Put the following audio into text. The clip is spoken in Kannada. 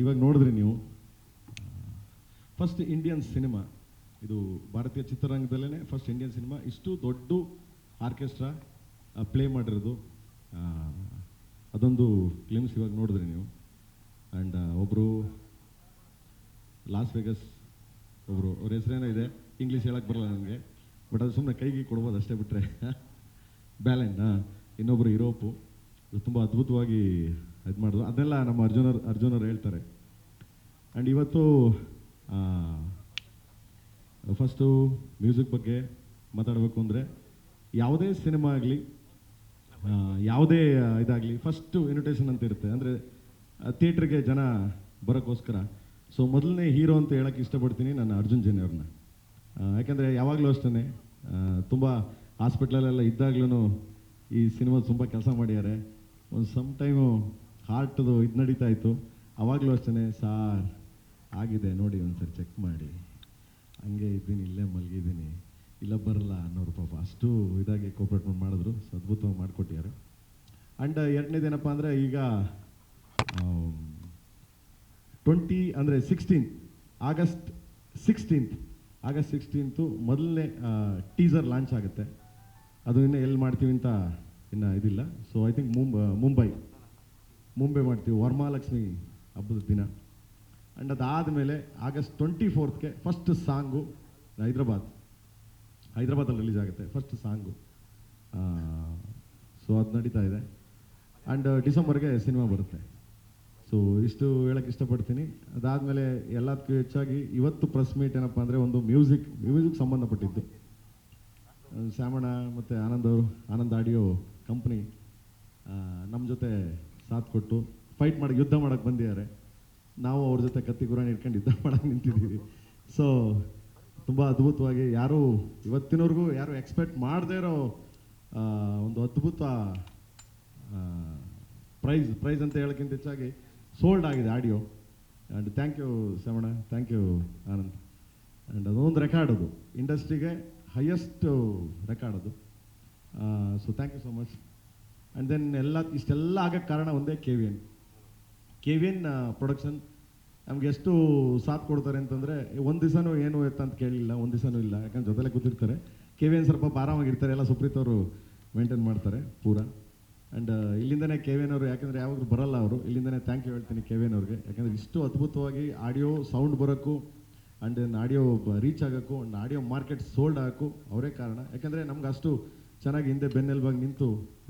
ಇವಾಗ ನೋಡಿದ್ರಿ ನೀವು ಫಸ್ಟ್ ಇಂಡಿಯನ್ ಸಿನಿಮಾ ಇದು ಭಾರತೀಯ ಚಿತ್ರರಂಗದಲ್ಲೇ ಫಸ್ಟ್ ಇಂಡಿಯನ್ ಸಿನಿಮಾ ಇಷ್ಟು ದೊಡ್ಡ ಆರ್ಕೆಸ್ಟ್ರಾ ಪ್ಲೇ ಮಾಡಿರೋದು. ಅದೊಂದು ಫಿಲಿಮ್ಸ್ ಇವಾಗ ನೋಡಿದ್ರಿ ನೀವು. ಆ್ಯಂಡ್ ಒಬ್ಬರು ಲಾಸ್ ವೆಗಸ್ ಒಬ್ಬರು ಅವ್ರ ಹೆಸರೇನೋ ಇದೆ ಇಂಗ್ಲೀಷ್ ಹೇಳಕ್ಕೆ ಬರಲ್ಲ ನನಗೆ ಬಟ್ ಅದು ಸುಮ್ಮನೆ ಕೈಗೆ ಕೊಡ್ಬೋದು ಅಷ್ಟೇ ಬಿಟ್ಟರೆ ಬ್ಯಾಲೆನ್ ಇನ್ನೊಬ್ಬರು ಯುರೋಪು ತುಂಬ ಅದ್ಭುತವಾಗಿ ಇದು ಮಾಡಿದ್ರು ಅದನ್ನೆಲ್ಲ ನಮ್ಮ ಅರ್ಜುನರ್, ಅರ್ಜುನರು ಹೇಳ್ತಾರೆ. ಆ್ಯಂಡ್ ಇವತ್ತು ಫಸ್ಟು ಮ್ಯೂಸಿಕ್ ಬಗ್ಗೆ ಮಾತಾಡಬೇಕು ಅಂದರೆ ಯಾವುದೇ ಸಿನಿಮಾ ಆಗಲಿ ಯಾವುದೇ ಇದಾಗಲಿ ಫಸ್ಟು ಇನ್ವಿಟೇಷನ್ ಅಂತ ಇರುತ್ತೆ. ಅಂದರೆ ಥಿಯೇಟ್ರಿಗೆ ಜನ ಬರೋಕ್ಕೋಸ್ಕರ. ಸೊ ಮೊದಲನೇ ಹೀರೋ ಅಂತ ಹೇಳೋಕ್ಕೆ ಇಷ್ಟಪಡ್ತೀನಿ ನಾನು ಅರ್ಜುನ್ ಜೇನಿ ಅವ್ರನ್ನ. ಯಾಕೆಂದರೆ ಯಾವಾಗಲೂ ಅಷ್ಟೇ ತುಂಬ ಹಾಸ್ಪಿಟ್ಲಲ್ಲೆಲ್ಲ ಇದ್ದಾಗ್ಲೂ ಈ ಸಿನಿಮಾ ತುಂಬ ಕೆಲಸ ಮಾಡ್ಯಾರೆ. ಒಂದು ಸಮ್ ಟೈಮು ಹಾರ್ಟ್ದು ಇದು ನಡೀತಾ ಇತ್ತು. ಅವಾಗಲೂ ಅಷ್ಟೇ ಸಾರ್, ಆಗಿದೆ, ನೋಡಿ ಒಂದ್ಸರಿ ಚೆಕ್ ಮಾಡಿ. ಹಂಗೆ ಇದ್ದೀನಿ, ಇಲ್ಲೇ ಮಲಗಿದ್ದೀನಿ. ಇಲ್ಲ ಬರಲ್ಲ ಅನ್ನೋರು ಪಾಪ ಅಷ್ಟು ಇದಾಗಿ ಕೋಪ್ರೇಟ್ ಮಾಡಿದ್ರು. ಅದ್ಭುತವಾಗಿ ಮಾಡಿಕೊಟ್ಟಿದ್ದಾರೆ. ಆ್ಯಂಡ್ ಎರಡನೇದೇನಪ್ಪ ಅಂದರೆ ಈಗ ಟ್ವೆಂಟಿ ಅಂದರೆ sixteenth August sixteenth August sixteenth ಮೊದಲನೇ ಟೀಸರ್ ಲಾಂಚ್ ಆಗುತ್ತೆ. ಅದು ಇನ್ನೂ ಎಲ್ಲಿ ಮಾಡ್ತೀವಿ ಅಂತ ಇನ್ನು ಇದಿಲ್ಲ. ಸೊ ಐ ಥಿಂಕ್ ಮುಂಬ, ಮುಂಬೈ. ಮುಂಬೈ ಮಾಡ್ತೀವಿ ವರಮಹಾಲಕ್ಷ್ಮಿ ಹಬ್ಬದ ದಿನ. ಆ್ಯಂಡ್ ಅದಾದಮೇಲೆ ಆಗಸ್ಟ್ ಟ್ವೆಂಟಿ ಫೋರ್ತ್ಗೆ ಫಸ್ಟ್ ಸಾಂಗು ಹೈದ್ರಾಬಾದ್. ಹೈದ್ರಾಬಾದಲ್ಲಿ ರಿಲೀಸ್ ಆಗುತ್ತೆ ಫಸ್ಟ್ ಸಾಂಗು ಸೊ ಅದು ನಡೀತಾ ಇದೆ. ಆ್ಯಂಡ್ ಡಿಸೆಂಬರ್ಗೆ ಸಿನಿಮಾ ಬರುತ್ತೆ. ಸೊ ಇಷ್ಟು ಹೇಳಕ್ಕೆ ಇಷ್ಟಪಡ್ತೀನಿ. ಅದಾದಮೇಲೆ ಎಲ್ಲದಕ್ಕೂ ಹೆಚ್ಚಾಗಿ ಇವತ್ತು ಪ್ರೆಸ್ ಮೀಟ್ ಏನಪ್ಪ ಅಂದರೆ ಒಂದು ಮ್ಯೂಸಿಕ್ ಮ್ಯೂಸಿಕ್ ಸಂಬಂಧಪಟ್ಟಿದ್ದು. ಶ್ಯಾಮಣ್ಣ ಮತ್ತು ಆನಂದ್ ಅವರು, ಆನಂದ್ ಆಡಿಯೋ ಕಂಪ್ನಿ ನಮ್ಮ ಜೊತೆ ಸಾಥ್ ಕೊಟ್ಟು ಫೈಟ್ ಮಾಡಿ, ಯುದ್ಧ ಮಾಡಕ್ಕೆ ಬಂದಿದ್ದಾರೆ. ನಾವು ಅವ್ರ ಜೊತೆ ಕತ್ತಿ ಗುರಾಣಿ ಇಟ್ಕೊಂಡು ಯುದ್ಧ ಮಾಡಕ್ಕೆ ನಿಂತಿದ್ದೀವಿ. ಸೊ ತುಂಬ ಅದ್ಭುತವಾಗಿ ಯಾರೂ ಇವತ್ತಿನವರೆಗೂ ಯಾರು ಎಕ್ಸ್ಪೆಕ್ಟ್ ಮಾಡದೇ ಇರೋ ಒಂದು ಅದ್ಭುತ ಪ್ರೈಸ್ ಪ್ರೈಸ್ ಅಂತ ಹೇಳೋಕ್ಕಿಂತ ಹೆಚ್ಚಾಗಿ ಸೋಲ್ಡ್ ಆಗಿದೆ audio and thank you Shravana thank you Anand and ಅದೊಂದು ರೆಕಾರ್ಡ್ ಅದು. ಇಂಡಸ್ಟ್ರಿಗೆ ಹೈಯೆಸ್ಟ್ ರೆಕಾರ್ಡ್ ಅದು. So thank you so much and then ಎಲ್ಲ, ಇಷ್ಟೆಲ್ಲ ಆಗೋಕ್ಕೆ ಕಾರಣ ಒಂದೇ K V N K V N production ನಮ್ಗೆ ಎಷ್ಟು ಸಾಥ್ ಕೊಡ್ತಾರೆ ಅಂತಂದರೆ ಒಂದು ದಿವಸನೂ ಏನು ಎತ್ತ ಅಂತ ಕೇಳಿಲ್ಲ, ಒಂದು ದಿವಸನೂ ಇಲ್ಲ. ಯಾಕಂದ್ರೆ ಜೊತೆಲೆ ಕೂತಿರ್ತಾರೆ. ಕೆ ವಿ ಎನ್ ಸ್ವಲ್ಪ ಆರಾಮಾಗಿರ್ತಾರೆ. ಎಲ್ಲ ಸುಪ್ರೀತ್ ಅವರು ಮೇಂಟೈನ್ ಮಾಡ್ತಾರೆ, ಪೂರ. ಆ್ಯಂಡ್ ಇಲ್ಲಿಂದನೇ ಕೆ ವಿ ಎನ್ ಅವರು, ಯಾಕಂದರೆ ಯಾವಾಗಲೂ ಬರಲ್ಲ ಅವರು. ಇಲ್ಲಿಂದನೇ ಥ್ಯಾಂಕ್ ಯು ಹೇಳ್ತೀನಿ ಕೆ ವಿ ಎನ್ ಅವ್ರಿಗೆ. ಯಾಕಂದರೆ ಇಷ್ಟು ಅದ್ಭುತವಾಗಿ ಆಡಿಯೋ ಸೌಂಡ್ ಬರೋಕ್ಕೂ ಆ್ಯಂಡ್ ಆಡಿಯೋ ರೀಚ್ ಆಗೋಕ್ಕೂ ಆ್ಯಂಡ್ ಆಡಿಯೋ ಮಾರ್ಕೆಟ್ ಸೋಲ್ಡ್ ಆಗೋಕ್ಕೂ ಅವರೇ ಕಾರಣ. ಯಾಕಂದರೆ ನಮ್ಗೆ ಅಷ್ಟು ಚೆನ್ನಾಗಿ ಹಿಂದೆ ಬೆನ್ನೆಲುಬಾಗಿ ನಿಂತು